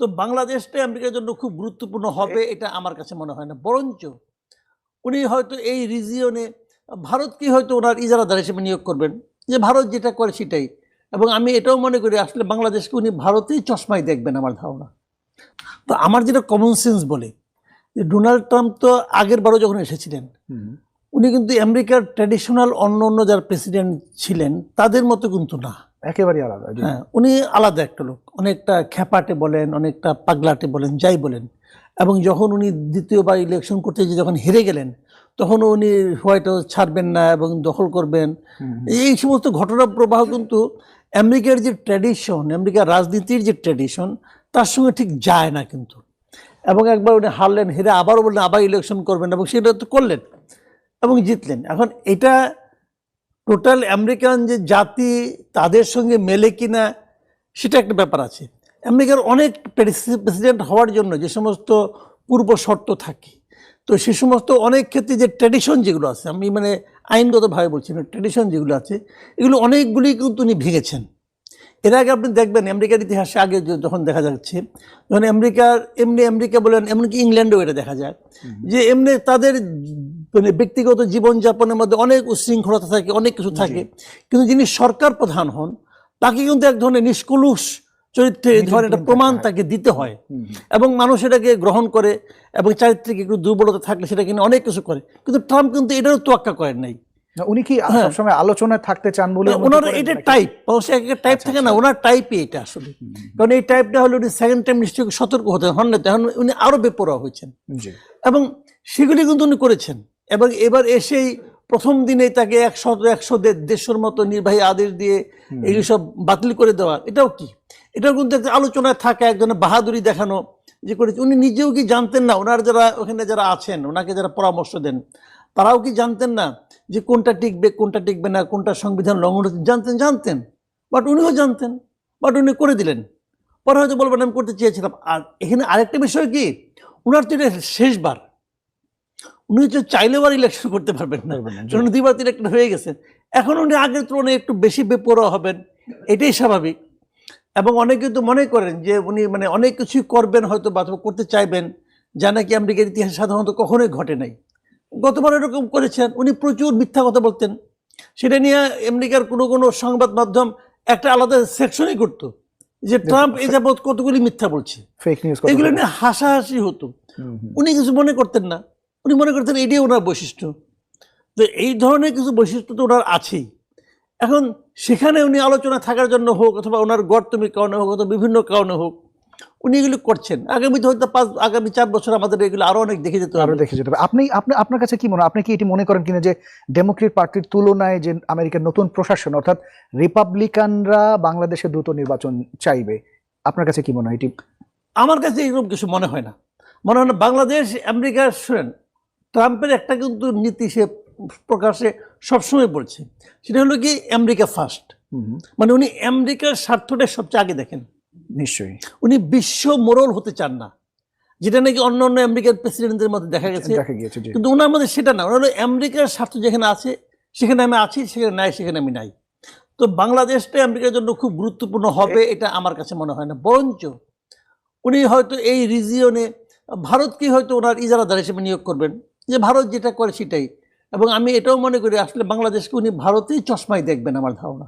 তো বাংলাদেশটা আমেরিকার জন্য খুব গুরুত্বপূর্ণ হবে এটা আমার কাছে মনে হয় না। বরঞ্চ উনি হয়তো এই রিজিয়নে ভারতকে হয়তো ওনার ইজারাদার হিসেবে নিয়োগ করবেন? যে ভারত যেটা করে সেটাই। এবং আমি এটাও মনে করি আসলে বাংলাদেশকে উনি ভারতেই চশমাই দেখবেন আমার ধারণা। তো আমার যেটা কমন সেন্স বলে যে ডোনাল্ড ট্রাম্প তো আগের বারও যখন এসেছিলেন উনি কিন্তু আমেরিকার ট্র্যাডিশনাল অন্য অন্য যারা প্রেসিডেন্ট ছিলেন তাদের মতো কিন্তু না। একেবারেই আলাদা হ্যাঁ উনি আলাদা একটা লোক। অনেকটা খ্যাপাটে বলেন অনেকটা পাগলাটে বলেন যাই বলেন। এবং যখন উনি দ্বিতীয়বার ইলেকশন করতে গিয়ে যখন হেরে গেলেন তখন উনি হোয়াইট হাউস ছাড়বেন না এবং দখল করবেন। এই সমস্ত ঘটনা প্রবাহ কিন্তু আমেরিকার যে ট্র্যাডিশন আমেরিকার রাজনীতির যে ট্র্যাডিশন তার সঙ্গে ঠিক যায় না কিন্তু। এবং একবার উনি হারলেন হেরে আবারও বললেন আবার ইলেকশন করবেন এবং সেটা তো করলেন এবং জিতলেন। এখন এটা টোটাল আমেরিকান যে জাতি তাদের সঙ্গে মেলে কিনা সেটা একটা ব্যাপার আছে। আমেরিকার অনেক প্রেসিডেন্ট হওয়ার জন্য যে সমস্ত পূর্ব শর্ত থাকে। তো সে সমস্ত অনেক ক্ষেত্রে যে ট্র্যাডিশন যেগুলো আছে আমি মানে আইনগতভাবে বলছি না ট্র্যাডিশন যেগুলো আছে এগুলো অনেকগুলি কিন্তু উনি ভেঙেছেন। এর আগে আপনি দেখবেন আমেরিকার ইতিহাসে আগে যখন দেখা যাচ্ছে যখন আমেরিকার এমনি আমেরিকা বলেন এমনকি ইংল্যান্ডেও এটা দেখা যায়। যে এমনি তাদের মানে ব্যক্তিগত জীবনযাপনের মধ্যে অনেক উশৃঙ্খলতা থাকে অনেক কিছু থাকে। কিন্তু যিনি সরকার প্রধান হন তাকে কিন্তু এক ধরনের নিষ্কলুষ চরিত্রে এই ধরনের একটা প্রমাণ তাকে দিতে হয়। এবং মানুষ এটাকে গ্রহণ করে এবং চারিত্রিক একটু দুর্বলতা থাকলে সেটা কিনে অনেক কিছু করে। কিন্তু ট্রাম্প কিন্তু এটারও তোয়াক্কা করেন নাই। উনি কি হ্যাঁ। সবসময় আলোচনায় থাকতে চান বলে ওনার এটা টাইপ অবশ্যই এক টাইপ থাকে না ওনার টাইপই এটা আসলে। কারণ এই টাইপটা হলে উনি সেকেন্ড টাইম নিশ্চয়ই সতর্ক হতে হন না তখন উনি আরও বেপরোয়া হয়েছেন। এবং সেগুলি কিন্তু উনি করেছেন। এবং এবার এসেই প্রথম দিনে তাকে একশো একশো দেড়শোর মতো নির্বাহী আদেশ দিয়ে এগুলি সব বাতিল করে দেওয়া। এটাও কি? এটাও কিন্তু একটা আলোচনায় থাকা একজনের বাহাদুরি দেখানো যে করেছে উনি নিজেও কি জানতেন না? ওনার যারা ওখানে যারা আছেন ওনাকে যারা পরামর্শ দেন তারাও কি জানতেন না যে কোনটা টিকবে কোনটা টিকবে না কোনটা সংবিধান লঙ্ঘন হচ্ছে? জানতেন জানতেন। বাট উনিও জানতেন। বাট উনি করে দিলেন। পরে হয়তো বলবেন আমি করতে চেয়েছিলাম। আর এখানে আরেকটা বিষয় কি? ওনার তো এটা শেষবার। উনি হচ্ছে চাইলেও আর ইলেকশন করতে পারবেন না। পারবেন না, জি। কারণ দুইবার ইলেকশন হয়ে গেছেন এখন উনি আগের তুলনায় একটু বেশি বেপরোয়া হবেন এটাই স্বাভাবিক। এবং অনেকে তো মনে করেন যে উনি মানে অনেক কিছুই করবেন হয়তো বা করতে চাইবেন যা নাকি আমেরিকার ইতিহাসে সাধারণত কখনোই ঘটে নাই। গতবার এরকম করেছেন উনি প্রচুর মিথ্যা কথা বলতেন। সেটা নিয়ে আমেরিকার কোনো কোনো সংবাদ মাধ্যম একটা আলাদা সেকশনই করতো যে ট্রাম্প এ যাবৎ কতগুলি মিথ্যা বলছে। এগুলো নিয়ে হাসাহাসি হতো। উনি কিছু মনে করতেন না। উনি মনে করতেন এটাই ওনার বৈশিষ্ট্য তো এই ধরনের কিছু বৈশিষ্ট্য তো ওনার আছেই। এখন সেখানে উনি আলোচনা থাকার জন্য হোক অথবা ওনার গর্তমিক কারণে হোক অথবা বিভিন্ন কারণে হোক উনি এগুলো করছেন। আগামীতে হয়তো পাঁচ আগামী চার বছর আমাদের এগুলো আরও অনেক দেখে যেতে হবে। দেখে যেতে হবে। আপনি আপনি আপনার কাছে কি মনে হয়? আপনি কি এটি মনে করেন কিনা যে ডেমোক্রেট পার্টির তুলনায় যে আমেরিকার নতুন প্রশাসন অর্থাৎ রিপাবলিকানরা বাংলাদেশে দ্রুত নির্বাচন চাইবে আপনার কাছে কি মনে হয় এটি? আমার কাছে এরকম কিছু মনে হয় না। মনে হয় না বাংলাদেশ আমেরিকার শুনেন ট্রাম্পের একটা কিন্তু নীতি সে প্রকাশে সবসময় বলছে। সেটা হলো কি আমেরিকা ফার্স্ট মানে উনি আমেরিকার স্বার্থটা সবচেয়ে আগে দেখেন। নিশ্চয়ই। উনি বিশ্ব মোরল হতে চান না। যেটা নাকি অন্য অন্য আমেরিকার প্রেসিডেন্টদের মধ্যে দেখা গেছে। কিন্তু ওনার মধ্যে সেটা না ওনার হলো আমেরিকার স্বার্থ যেখানে আছে সেখানে আমি আছি সেখানে নাই সেখানে আমি নাই। তো বাংলাদেশটা আমেরিকার জন্য খুব গুরুত্বপূর্ণ হবে এটা আমার কাছে মনে হয় না। বরঞ্চ উনি হয়তো এই রিজিয়নে ভারতকে হয়তো ওনার ইজারাদার হিসেবে নিয়োগ করবেন। যে ভারত যেটা করে সেটাই। এবং আমি এটাও মনে করি, আসলে বাংলাদেশকে উনি ভারতেই চশমায় দেখবেন আমার ধারণা।